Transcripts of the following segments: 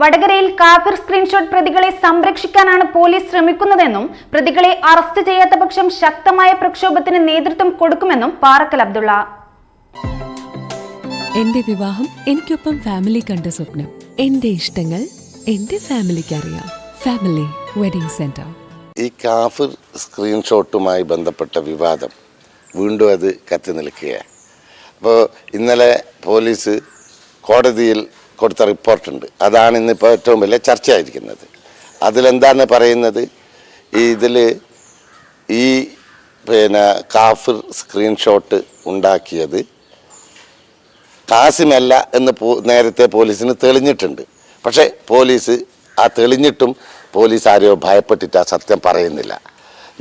വടകരയിൽ കാഫിർ സ്ക്രീൻഷോട്ട് പ്രതികളെ സംരക്ഷിക്കാനാണ് പോലീസ് ശ്രമിക്കുന്നതെന്നും പ്രതികളെ അറസ്റ്റ് ചെയ്യാത്ത പക്ഷം ശക്തമായ പ്രക്ഷോഭത്തിന് നേതൃത്വം കൊടുക്കുമെന്നും പാറക്കൽ അബ്ദുള്ള. എന്റെ വിവാഹം എനിക്കൊപ്പം ഫാമിലി കണ്ട സ്വപ്നം. എന്റെ ഇഷ്ടങ്ങൾ എന്റെ ഫാമിലിക്ക് അറിയാം. Family wedding centre. ഈ കാഫിർ സ്ക്രീൻഷോട്ടുമായി ബന്ധപ്പെട്ട വിവാദം വീണ്ടും അത് കത്തി നിൽക്കുകയാണ്. അപ്പോൾ ഇന്നലെ പോലീസ് കോടതിയിൽ കൊടുത്ത റിപ്പോർട്ടുണ്ട്. അതാണ് ഇന്നിപ്പോൾ ഏറ്റവും വലിയ ചർച്ചയായിരിക്കുന്നത്. അതിലെന്താണ് പറയുന്നത്? ഈ ഇതിൽ ഈ പിന്നെ കാഫിർ സ്ക്രീൻഷോട്ട് ഉണ്ടാക്കിയത് കാസിമല്ല എന്ന് നേരത്തെ പോലീസിന് തെളിഞ്ഞിട്ടുണ്ട്. പക്ഷേ പോലീസ് ആ തെളിഞ്ഞിട്ടും പോലീസ് ആരെയോ ഭയപ്പെട്ടിട്ട് ആ സത്യം പറയുന്നില്ല.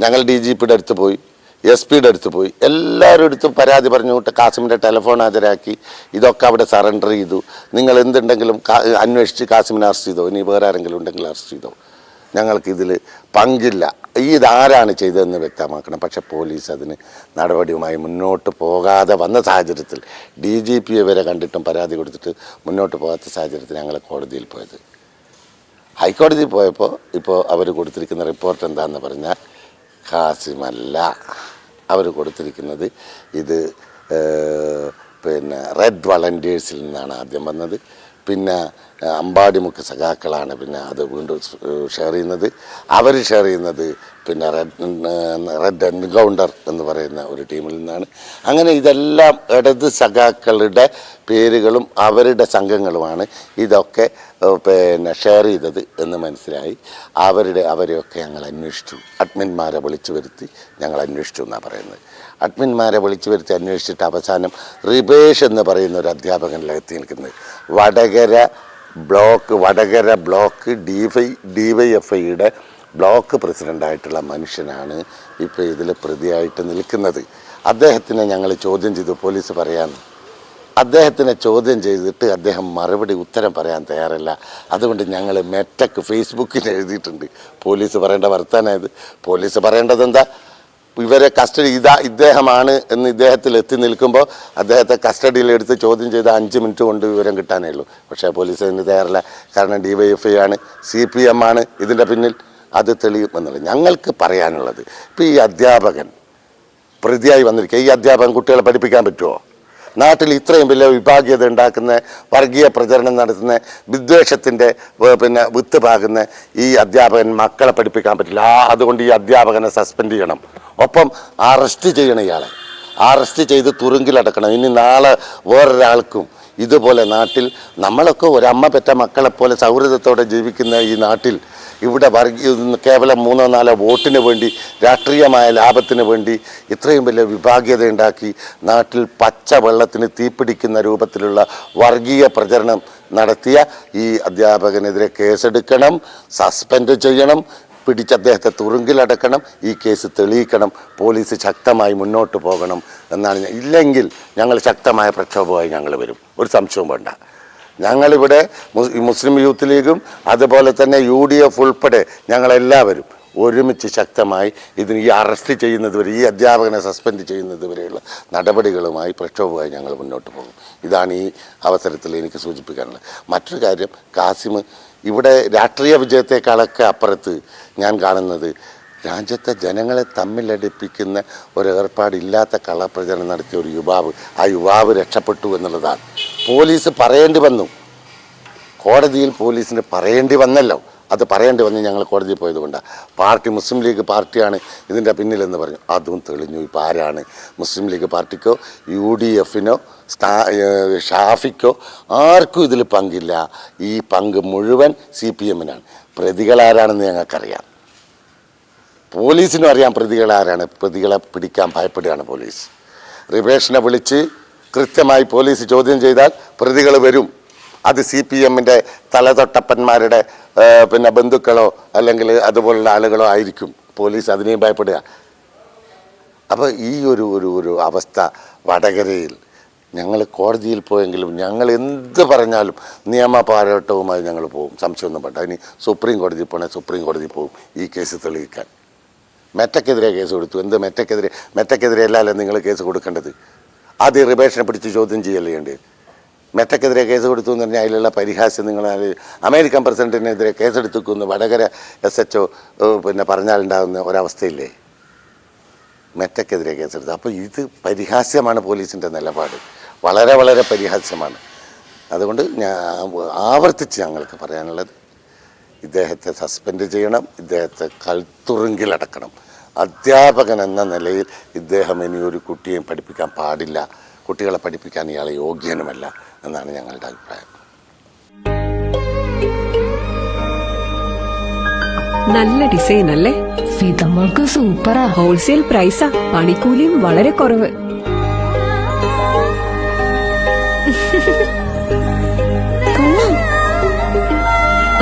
ഞങ്ങൾ ഡി ജി പിയുടെ അടുത്ത് പോയി. എസ് പിയുടെ അടുത്ത് പോയി. എല്ലാവരും അടുത്തും പരാതി പറഞ്ഞുകൊണ്ട് കാസിമിന്റെ ടെലിഫോൺ ഹാജരാക്കി. ഇതൊക്കെ അവിടെ സറണ്ടർ ചെയ്തു. നിങ്ങൾ എന്തുണ്ടെങ്കിലും അന്വേഷിച്ച് കാസിമിനെ അറസ്റ്റ് ചെയ്തോ? ഇനി വേറെ ആരെങ്കിലും ഉണ്ടെങ്കിൽ അറസ്റ്റ് ചെയ്തോ? ഞങ്ങൾക്കിതിൽ പങ്കില്ല. ഈ ഇതാരാണ് ചെയ്തതെന്ന് വ്യക്തമാക്കണം. പക്ഷെ പോലീസ് അതിന് നടപടിയുമായി മുന്നോട്ട് പോകാതെ വന്ന സാഹചര്യത്തിൽ ഡി ജി പിയെ വരെ കണ്ടിട്ടും പരാതി കൊടുത്തിട്ട് മുന്നോട്ട് പോകാത്ത സാഹചര്യത്തിൽ ഞങ്ങൾ കോടതിയിൽ പോയത്. ഹൈക്കോടതിയിൽ പോയപ്പോൾ ഇപ്പോൾ അവർ കൊടുത്തിരിക്കുന്ന റിപ്പോർട്ട് എന്താണെന്ന് പറഞ്ഞാൽ ഖാസിമല്ല അവർ കൊടുത്തിരിക്കുന്നത്. ഇത് പിന്നെ റെഡ് വളണ്ടിയേഴ്സിൽ നിന്നാണ് ആദ്യം വന്നത്. പിന്നെ അമ്പാടിമുക്ക് സഖാക്കളാണ് പിന്നെ അത് വീണ്ടും ഷെയർ ചെയ്യുന്നത്. അവർ ഷെയർ ചെയ്യുന്നത് പിന്നെ റെഡ് റെഡ് എൻകൗണ്ടർ എന്ന് പറയുന്ന ഒരു ടീമിൽ നിന്നാണ്. അങ്ങനെ ഇതെല്ലാം ഇടത് സഖാക്കളുടെ പേരുകളും അവരുടെ സംഘങ്ങളുമാണ് ഇതൊക്കെ പിന്നെ ഷെയർ ചെയ്തത് എന്ന് മനസ്സിലായി. അവരുടെ അവരെയൊക്കെ ഞങ്ങൾ അന്വേഷിച്ചു. അഡ്മിന്മാരെ വിളിച്ചു വരുത്തി ഞങ്ങൾ അന്വേഷിച്ചു എന്നാണ് പറയുന്നത്. അഡ്മിന്മാരെ വിളിച്ചു വരുത്തി അന്വേഷിച്ചിട്ട് അവസാനം റിബേഷ് എന്ന് പറയുന്ന ഒരു അധ്യാപകനിലാണ് എത്തി നിൽക്കുന്നത്. Vadakara block Vadakara block D Y D Y F ഐയുടെ ബ്ലോക്ക് പ്രസിഡന്റായിട്ടുള്ള മനുഷ്യനാണ് ഇപ്പോൾ ഇതിൽ പ്രതിയായിട്ട് നിൽക്കുന്നത്. അദ്ദേഹത്തിനെ ഞങ്ങൾ ചോദ്യം ചെയ്തു പോലീസ് പറയാൻ. അദ്ദേഹത്തിനെ ചോദ്യം ചെയ്തിട്ട് അദ്ദേഹം മറുപടി ഉത്തരം പറയാൻ തയ്യാറല്ല. അതുകൊണ്ട് ഞങ്ങൾ മെറ്റക്ക് ഫേസ്ബുക്കിൽ എഴുതിയിട്ടുണ്ട്. പോലീസ് പറയേണ്ട വർത്താനായത് പോലീസ് പറയേണ്ടത് എന്താ? ഇവരെ കസ്റ്റഡി ഇതാ ഇദ്ദേഹമാണ് എന്ന് ഇദ്ദേഹത്തിൽ എത്തി നിൽക്കുമ്പോൾ അദ്ദേഹത്തെ കസ്റ്റഡിയിൽ എടുത്ത് ചോദ്യം ചെയ്ത അഞ്ച് മിനിറ്റ് കൊണ്ട് വിവരം കിട്ടാനേ ഉള്ളൂ. പക്ഷേ പോലീസ് അതിന് തയ്യാറല്ല. കാരണം ഡി വൈ എഫ് ഐ ആണ് സി പി എം ആണ് ഇതിന്റെ പിന്നിൽ. അത് തെളിയും എന്നുള്ളത് ഞങ്ങൾക്ക് പറയാനുള്ളത്. ഇപ്പോൾ ഈ അധ്യാപകൻ പ്രതിയായി വന്നിരിക്കുക. ഈ അധ്യാപകൻ കുട്ടികളെ പഠിപ്പിക്കാൻ പറ്റുമോ നാട്ടിൽ ഇത്രയും വലിയ വിഭാഗീയത ഉണ്ടാക്കുന്ന വർഗീയ പ്രചരണം നടത്തുന്ന വിദ്വേഷത്തിന്റെ പിന്നെ വിത്ത് പാകുന്ന ഈ അധ്യാപകൻ മക്കളെ പഠിപ്പിക്കാൻ പറ്റില്ല. ആ അതുകൊണ്ട് ഈ അധ്യാപകനെ സസ്പെൻഡ് ചെയ്യണം. ഒപ്പം അറസ്റ്റ് ചെയ്യണം ഇയാളെ. അറസ്റ്റ് ചെയ്ത് തുറുങ്കിലടക്കണം ഇനി നാളെ വേറൊരാൾക്കും ഇതുപോലെ നാട്ടിൽ നമ്മളൊക്കെ ഒരമ്മ പെറ്റ മക്കളെപ്പോലെ സൗഹൃദത്തോടെ ജീവിക്കുന്ന ഈ നാട്ടിൽ ഇവിടെ വർഗീയ കേവലം മൂന്നോ നാലോ വോട്ടിന് വേണ്ടി രാഷ്ട്രീയമായ ലാഭത്തിന് വേണ്ടി ഇത്രയും വലിയ വിഭാഗീയത ഉണ്ടാക്കി നാട്ടിൽ പച്ച വെള്ളത്തിന് തീപിടിക്കുന്ന രൂപത്തിലുള്ള വർഗീയ പ്രചരണം നടത്തിയ ഈ അധ്യാപകനെതിരെ കേസെടുക്കണം സസ്പെൻഡ് ചെയ്യണം പിടിച്ച അദ്ദേഹത്തെ തുറുങ്കിലടക്കണം ഈ കേസ് തെളിയിക്കണം പോലീസ് ശക്തമായി മുന്നോട്ട് പോകണം എന്നാണ് ഇല്ലെങ്കിൽ ഞങ്ങൾ ശക്തമായ പ്രക്ഷോഭമായി ഞങ്ങൾ വരും. ഒരു സംശയവും വേണ്ട. ഞങ്ങളിവിടെ മുസ്ലിം യൂത്ത് ലീഗും അതുപോലെ തന്നെ യു ഡി എഫ് ഉൾപ്പെടെ ഞങ്ങളെല്ലാവരും ഒരുമിച്ച് ശക്തമായി ഇതിന് ഈ അറസ്റ്റ് ചെയ്യുന്നത് വരെ ഈ അധ്യാപകനെ സസ്പെൻഡ് ചെയ്യുന്നത് വരെയുള്ള നടപടികളുമായി പ്രക്ഷോഭമായി ഞങ്ങൾ മുന്നോട്ട് പോകും. ഇതാണ് ഈ അവസരത്തിൽ എനിക്ക് സൂചിപ്പിക്കാനുള്ളത്. മറ്റൊരു കാര്യം കാസിം ഇവിടെ രാഷ്ട്രീയ വിജയത്തെക്കാളൊക്കെ അപ്പുറത്ത് ഞാൻ കാണുന്നത് രാജ്യത്തെ ജനങ്ങളെ തമ്മിലടിപ്പിക്കുന്ന ഒരു ഏർപ്പാടില്ലാത്ത കള്ളപ്രചരണം നടത്തിയ ഒരു യുവാവ് ആ യുവാവ് രക്ഷപ്പെട്ടു എന്നുള്ളതാണ്. പോലീസ് പറയേണ്ടി വന്നു. കോടതിയിൽ പോലീസിന് പറയേണ്ടി വന്നല്ലോ. അത് പറയേണ്ടി വന്ന് ഞങ്ങൾ കോടതിയിൽ പോയതുകൊണ്ടാണ് പാർട്ടി മുസ്ലിം ലീഗ് പാർട്ടിയാണ് ഇതിന്റെ പിന്നിലെന്ന് പറഞ്ഞു. അതും തെളിഞ്ഞു. ഇപ്പോൾ ആരാണ് മുസ്ലിം ലീഗ് പാർട്ടിക്കോ യു ഡി എഫിനോ ഷാഫിക്കോ ആർക്കും ഇതിൽ പങ്കില്ല. ഈ പങ്ക് മുഴുവൻ സി പി എമ്മിനാണ്. പ്രതികളാരാണെന്ന് ഞങ്ങൾക്കറിയാം. പോലീസിനും അറിയാം പ്രതികൾ ആരാണ് പ്രതികളെ പിടിക്കാൻ ഭയപ്പെടുകയാണ് പോലീസ്. റിവേഷനെ വിളിച്ച് കൃത്യമായി പോലീസ് ചോദ്യം ചെയ്താൽ പ്രതികൾ വരും. അത് സി പി എമ്മിന്റെ തലതൊട്ടപ്പന്മാരുടെ പിന്നെ ബന്ധുക്കളോ അല്ലെങ്കിൽ അതുപോലുള്ള ആളുകളോ ആയിരിക്കും. പോലീസ് അതിനെയും ഭയപ്പെടുക. അപ്പോൾ ഈ ഒരു ഒരു ഒരു അവസ്ഥ വടകരയിൽ ഞങ്ങൾ കോടതിയിൽ പോയെങ്കിലും ഞങ്ങൾ എന്ത് പറഞ്ഞാലും നിയമ പോരാട്ടവുമായി ഞങ്ങൾ പോകും. സംശയമൊന്നും വേണ്ട. ഇനി സുപ്രീം കോടതി പോണേ സുപ്രീം കോടതി പോകും. ഈ കേസ് തെളിയിക്കാൻ. മെറ്റക്കെതിരെ കേസ് കൊടുത്തു. എന്ത് മെറ്റക്കെതിരെ? മെറ്റക്കെതിരെ അല്ലല്ലോ നിങ്ങൾ കേസ് കൊടുക്കേണ്ടത്. ആദ്യം റിബേഷനെ പിടിച്ച് ചോദ്യം ചെയ്യല്ലേ ചെയ്യേണ്ടത് മെറ്റക്കെതിരെ കേസ് കൊടുത്തു എന്ന് പറഞ്ഞാൽ അതിലുള്ള പരിഹാസ്യം നിങ്ങൾ അമേരിക്കൻ പ്രസിഡന്റിനെതിരെ കേസെടുത്തുക്കുന്നു വടകര എസ് എച്ച് ഒ പിന്നെ പറഞ്ഞാലുണ്ടാകുന്ന ഒരവസ്ഥയില്ലേ? മെറ്റക്കെതിരെ കേസെടുത്തു. അപ്പോൾ ഇത് പരിഹാസ്യമാണ് പോലീസിന്റെ നിലപാട്. വളരെ വളരെ പരിഹാസ്യമാണ്. അതുകൊണ്ട് ഞാൻ ആവർത്തിച്ച് ഞങ്ങൾക്ക് പറയാനുള്ളത് ഇദ്ദേഹത്തെ സസ്പെൻഡ് ചെയ്യണം ഇദ്ദേഹത്തെ കൽത്തുറുങ്കിലടക്കണം. അധ്യാപകൻ എന്ന നിലയിൽ ഇദ്ദേഹം ഇനി ഒരു കുട്ടിയെയും പഠിപ്പിക്കാൻ പാടില്ല. കുട്ടികളെ പഠിപ്പിക്കാൻ ഇയാളെ യോഗ്യനുമല്ല എന്നാണ് ഞങ്ങളുടെ അഭിപ്രായം. നല്ല ഡിസൈൻ അല്ലേ സൂപ്പറാ. ഹോൾസെയിൽ പ്രൈസാ. പണിക്കൂലിയും വളരെ കുറവ്.